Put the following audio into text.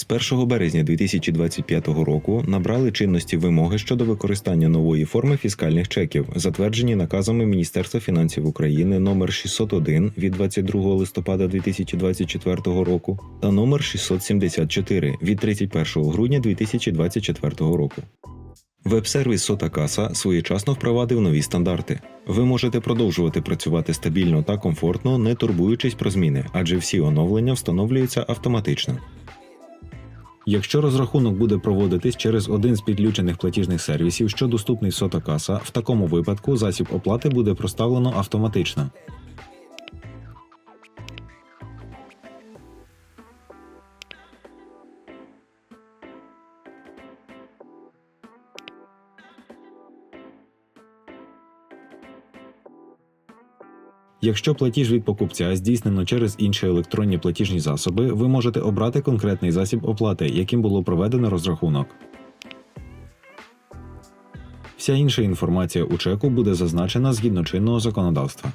З 1 березня 2025 року набрали чинності вимоги щодо використання нової форми фіскальних чеків, затверджені наказами Міністерства фінансів України номер 601 від 22 листопада 2024 року та номер 674 від 31 грудня 2024 року. Веб-сервіс Сотакаса своєчасно впровадив нові стандарти. Ви можете продовжувати працювати стабільно та комфортно, не турбуючись про зміни, адже всі оновлення встановлюються автоматично. Якщо розрахунок буде проводитись через один з підключених платіжних сервісів, що доступний в Сотакаса, в такому випадку засіб оплати буде проставлено автоматично. Якщо платіж від покупця здійснено через інші електронні платіжні засоби, ви можете обрати конкретний засіб оплати, яким було проведено розрахунок. Вся інша інформація у чеку буде зазначена згідно чинного законодавства.